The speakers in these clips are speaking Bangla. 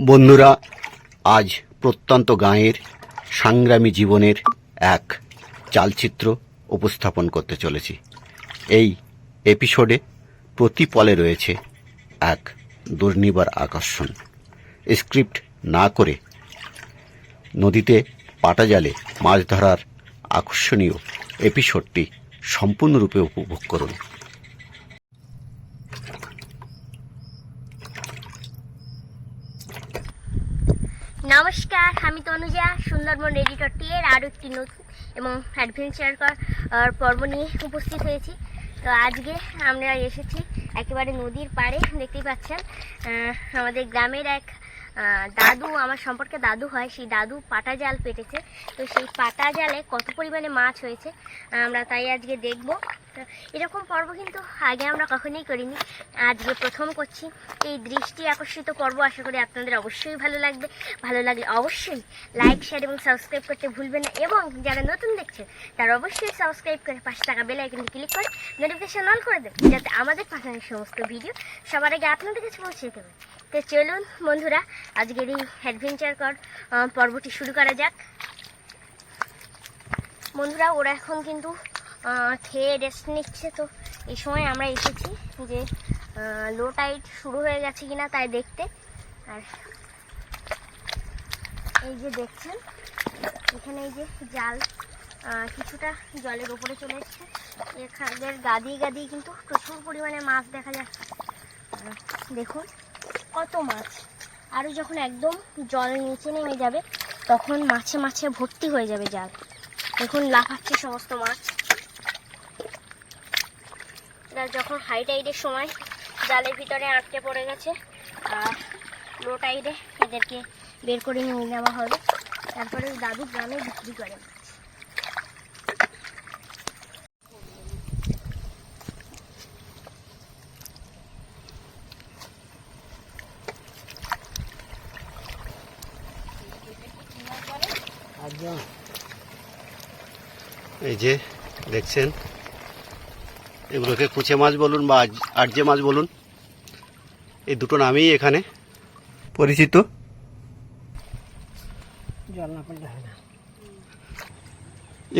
বন্ধুরা, আজ প্রত্যন্ত গাঁয়ের সংগ্রামী জীবনের এক চালচিত্র উপস্থাপন করতে চলেছি। এই এপিসোডে প্রতি পলে রয়েছে এক দুর্নিবার আকর্ষণ। স্ক্রিপ্ট না করে নদীতে পাটা জালে মাছ ধরার আকর্ষণীয় এপিসোডটি সম্পূর্ণরূপে উপভোগ করুন। নমস্কার, আমি তনুজা, সুন্দরবন এডিটর টি এর আরও একটি নতুন এবং অ্যাডভেঞ্চার পর্ব নিয়ে উপস্থিত হয়েছি। তো আজকে আমরা এসেছি একেবারে নদীর পাড়ে, দেখতেই পাচ্ছেন আমাদের গ্রামের এক দাদু, আমার সম্পর্কে দাদু হয়, সেই দাদু পাটা জাল পেটেছে। তো সেই পাটা জালে কত পরিমাণে মাছ হয়েছে, আমরা তাই আজকে দেখব। এরকম পর্ব কিন্তু আগে আমরা কখনোই করিনি, আজকে প্রথম করছি। এই দৃষ্টি আকর্ষিত পর্ব, আশা করি আপনাদের অবশ্যই ভালো লাগবে। ভালো লাগলে অবশ্যই লাইক শেয়ার এবং সাবস্ক্রাইব করতে ভুলবেন না। এবং যারা নতুন দেখছে, তারা অবশ্যই সাবস্ক্রাইব করে পাশে টাকা বেল আইকনটি ক্লিক করে নোটিফিকেশন অন করে দেবেন, যাতে আমাদের পাঠানোর সমস্ত ভিডিও সবার আগে আপনাদের কাছে পৌঁছে পারে। তো চলুন, বন্ধুরা, আজকের এই অ্যাডভেঞ্চার কর পর্বটি শুরু করা যাক। বন্ধুরা, ওরা এখন কিন্তু খেয়ে রেস্ট নিচ্ছে তো। এই সময় আমরা এসেছি যে লো টাইট শুরু হয়ে গেছে কিনা তাই দেখতে। আর এই যে দেখছেন, এখানে এই যে জাল কিছুটা জলের উপরে চলে এসছে। এখানের গাদি গাদি কিন্তু প্রচুর পরিমাণে মাছ দেখা যাচ্ছে। দেখুন। কত মাছ? আরও যখন একদম জল নিচে নেমে যাবে, তখন মাছে মাছে ভর্তি হয়ে যাবে জাল। দেখুন, লাফাচ্ছে সমস্ত মাছ। যখন হাই টাইডের সময় জালের ভিতরে আটকে পড়ে গেছে, আর লো টাইডে এদেরকে বের করে নিয়ে নেওয়া হবে। তারপরে দাদু গ্রামে বিক্রি করে মাছ এই যে দেখছেন? এগুলোকে কুচে মাছ বলুন বা আরজে মাছ বলুন। এই দুটো নামেই এখানে পরিচিত।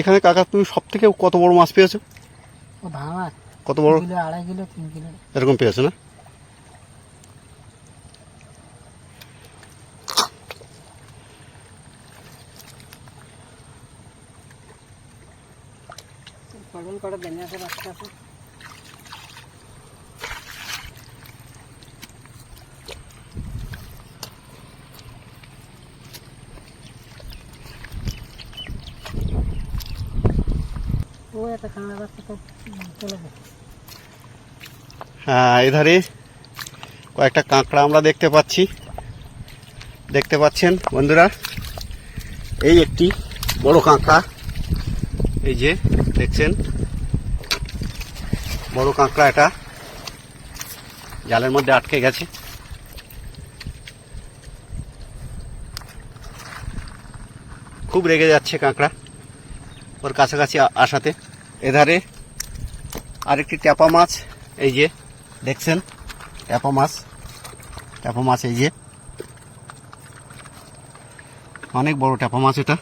এখানে কাকা তুমি সব থেকে কত বড় মাছ পেয়েছ? কত বড়? আড়াই কিলো তিন কিলো। এরকম পেয়েছ না? আছে আছে একটা বাচ্চা গেছে হ্যাঁ এধারে কয়েকটা কাঁকড়া আমরা দেখতে পাচ্ছি। দেখতে পাচ্ছেন বন্ধুরা? এই একটি বড় কাঁকড়া। এই যে, দেখছেন? বড় কাঁকড়া এটা। জালের মধ্যে আটকে গেছে। খুব রেগে যাচ্ছে কাঁকড়া ওর কাছাকাছি আসাতে। এধারে আরেকটি ট্যাপা মাছ, এই যে, দেখছেন? ট্যাপা মাছ। ট্যাপা মাছ এই যে। অনেক বড় ট্যাপা মাছ এটা।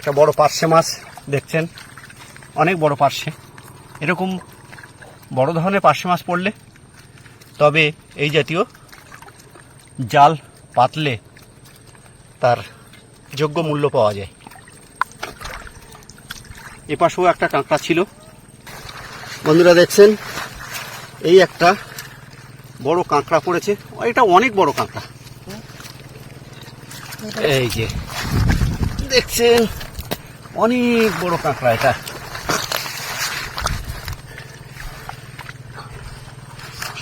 একটা বড় পার্শে মাছ দেখছেন। অনেক বড় পার্শে। এরকম বড় ধরনের পার্শে মাছ পড়লে, তবে এই জাতীয় জাল পাতলে তার যোগ্য মূল্য পাওয়া যায়। এপাশেও একটা কাঁকড়া ছিল। বন্ধুরা দেখছেন, এই একটা বড় কাঁকড়া পড়েছে। এটা অনেক বড় কাঁকড়া। এই যে, দেখছেন অনেক বড় কাঁকড়া এটা।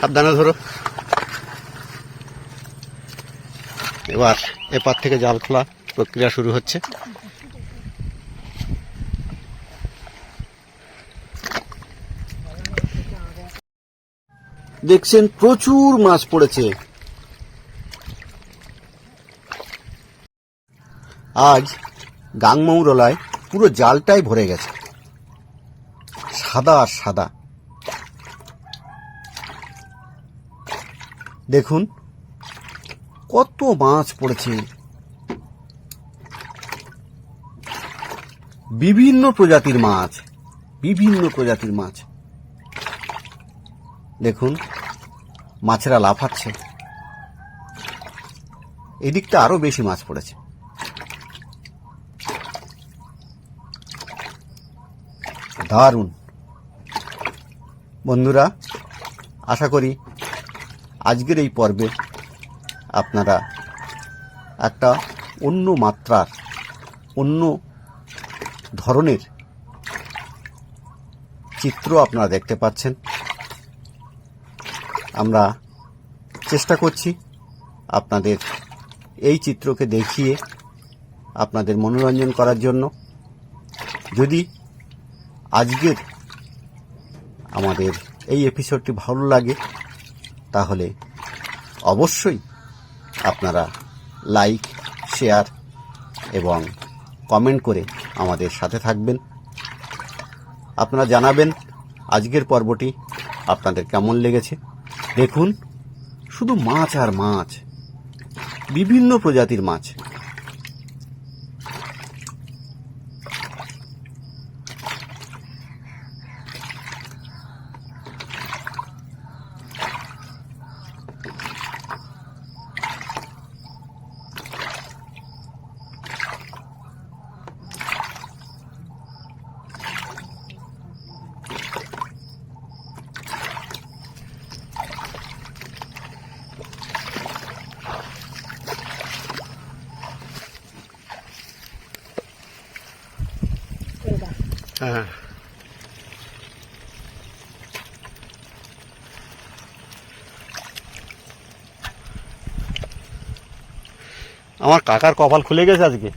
সাবধানে ধরো। এবার এপার থেকে জাল খোলা প্রক্রিয়া শুরু হচ্ছে। দেখছেন প্রচুর মাছ পড়েছে। আজ গাংমৌরলায় পুরো জালটাই ভরে গেছে। সাদা আর সাদা। দেখুন, কত মাছ পড়েছে। বিভিন্ন প্রজাতির মাছ, বিভিন্ন প্রজাতির মাছ। দেখুন, মাছেরা লাফাচ্ছে। এদিকটা আরও বেশি মাছ পড়েছে। দারুণ। বন্ধুরা, আশা করি আজকের এই পর্বে আপনারা একটা অন্য মাত্রার, অন্য ধরনের চিত্র আপনারা দেখতে পাচ্ছেন। আমরা চেষ্টা করছি আপনাদের এই চিত্রকে দেখিয়ে আপনাদের মনোরঞ্জন করার জন্য। যদি আজকের আমাদের এই এপিসোডটি ভালো লাগে, তাহলে অবশ্যই আপনারা লাইক শেয়ার এবং কমেন্ট করে আমাদের সাথে থাকবেন। আপনারা জানাবেন আজকের পর্বটি আপনাদের কেমন লেগেছে। দেখুন, শুধু মাছ আর মাছ, বিভিন্ন প্রজাতির মাছ হ্যাঁ আমার কাকার কপাল খুলে গেছে আজকে।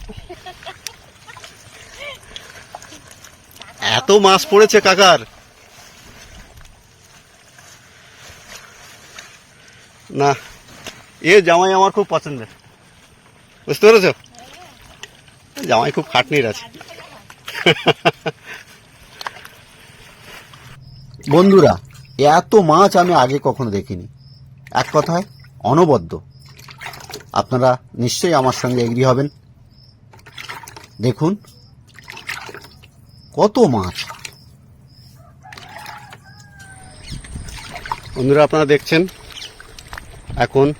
এত মাছ পড়েছে কাকার। না, এ জামাই আমার খুব পছন্দের। বুঝতে পেরেছ? জামাই খুব খাটনির আছে। বন্ধুরা, এত মাছ আমি আগে কখনো দেখিনি। এক কথায়, অনবদ্য। আপনারা নিশ্চয়ই আমার সঙ্গে এগ্রি হবেন। দেখুন, কত মাছ। বন্ধুরা, আপনারা দেখছেন, এখন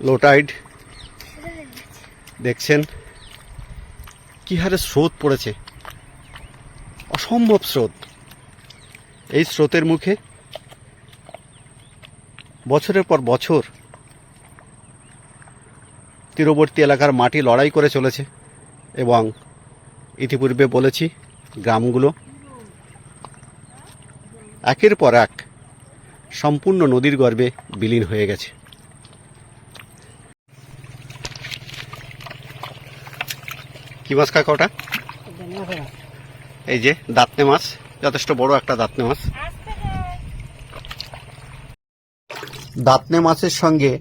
লোটাইড দেখছেন, কি হারে স্রোত পড়েছে। অসম্ভব স্রোত। এই স্রোতের মুখে বছরের পর বছর তীরবর্তী এলাকার মাটি লড়াই করে চলেছে এবং ইতিপূর্বে বলেছি গ্রামগুলো একের পর এক সম্পূর্ণ নদীর গর্ভে বিলীন হয়ে গেছে। কি মাছ কাকা ওটা? এই যে দাঁতনে মাছ। যথেষ্ট বড় একটা দাঁতনে মাছ। দাঁতনে মাছের সঙ্গে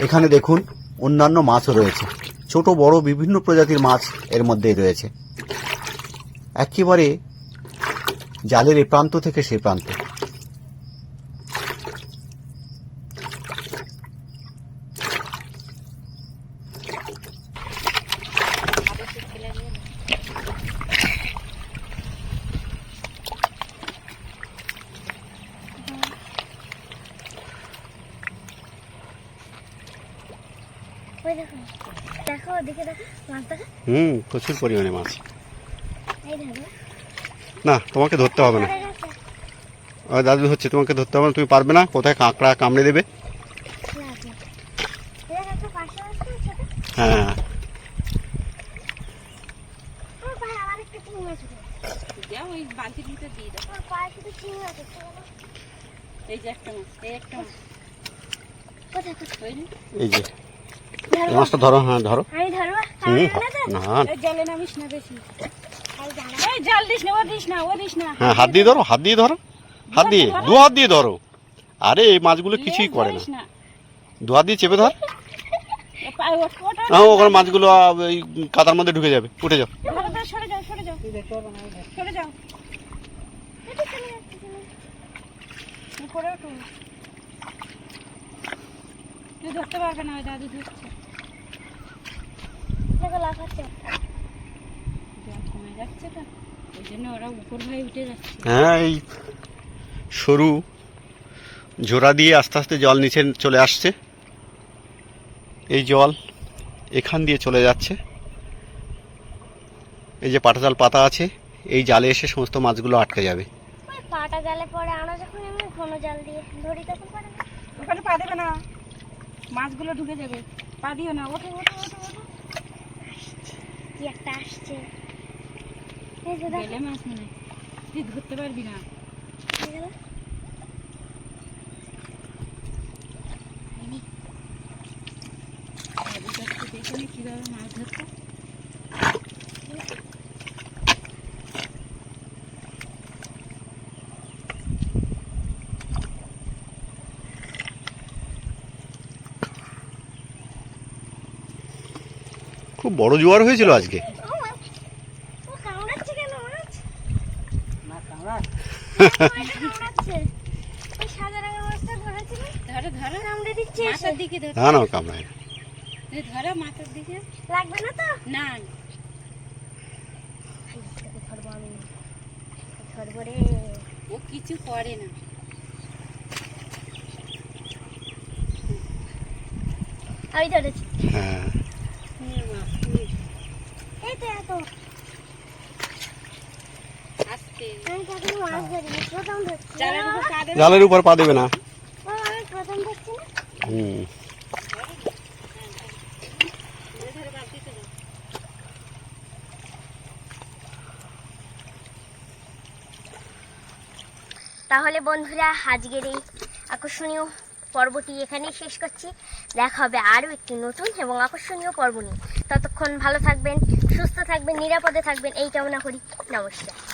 এখানে দেখুন অন্যান্য মাছও রয়েছে। ছোট বড় বিভিন্ন প্রজাতির মাছ এর মধ্যেই রয়েছে। একেবারে জালের এ প্রান্ত থেকে সে প্রান্ত। ওই দেখো দেখো ওদিকে দেখো মাছ দেখো। হুম প্রচুর পরিমাণে মাছ। এই দেখো। না তোমাকে ধরতে হবে না। দাদু হচ্ছে তোমাকে ধরতে হবে না তুমি পারবে না কোথায় কাঁকড়া কামড়ে দেবে। হ্যাঁ। এই যে। মাছটা ধরো হ্যাঁ ধরো। হ্যাঁ হাত দিয়ে ধরো হাত দিয়ে ধরো। হাত দিয়ে দু হাত দিয়ে ধরো। আরে এই মাছগুলো কিছুই করে না। ধরিস না। দোয়া দিয়ে চেপে ধর। না ওখানে মাছগুলো এই কাদার মধ্যে ঢুকে যাবে। উঠে যাও। ধরতে পারবে না ওই দাদু ধরছে। দেখো লাফাচ্ছে। জল কমে যাচ্ছে তো। ওই জন্য ওরা উপর হয়ে উঠে যাচ্ছে। হ্যাঁ এই সরু জোড়া দিয়ে আস্তে আস্তে জল নিচে চলে আসছে। এই জল এখান দিয়ে চলে যাচ্ছে। এই যে পাটাজাল পাতা আছে এই জালে এসে সমস্ত মাছগুলো আটকে যাবে। পাটা জালে পরে আমরা যখন এমনি ঘন জাল দিয়ে। ধরি তখন পরে ওখানে পা দেবে না। মাছগুলো ঢুকে যাবে। পা দিও না ওঠো ওঠো ওঠো ওঠো। কি একটা আসছে? এই গেলে মাছ মনে তুই ধরতে পারবি না। কীভাবে মাছ ধরতে খুব বড় জোয়ার হয়েছিল আজকে ও মা, ও কামড়াচ্ছে কেন মাছ ও, এটা কামড়াচ্ছে ওই সাদা রঙের মাছটা ধরেছিল ধরো ধরো কামড়ে না না কামড়ায় না। এই ধরো মাথার দিকে লাগবে না তো না ও কিছু করে না আমি ধরেছি হ্যাঁ এই তো এত আস্তে আমি তো এখনও মাছ ধরিনি প্রথম ধরছি জালের উপর পা দেবে? জালের উপর পা দেবে না? হুম। তাহলে বন্ধুরা আজকের এই আকর্ষণীয় পর্বটি এখানেই শেষ করছি। দেখা হবে আরও একটি নতুন এবং আকর্ষণীয় পর্ব নিয়ে। ততক্ষণ ভালো থাকবেন সুস্থ থাকবেন নিরাপদে থাকবেন এই কামনা করি। নমস্কার।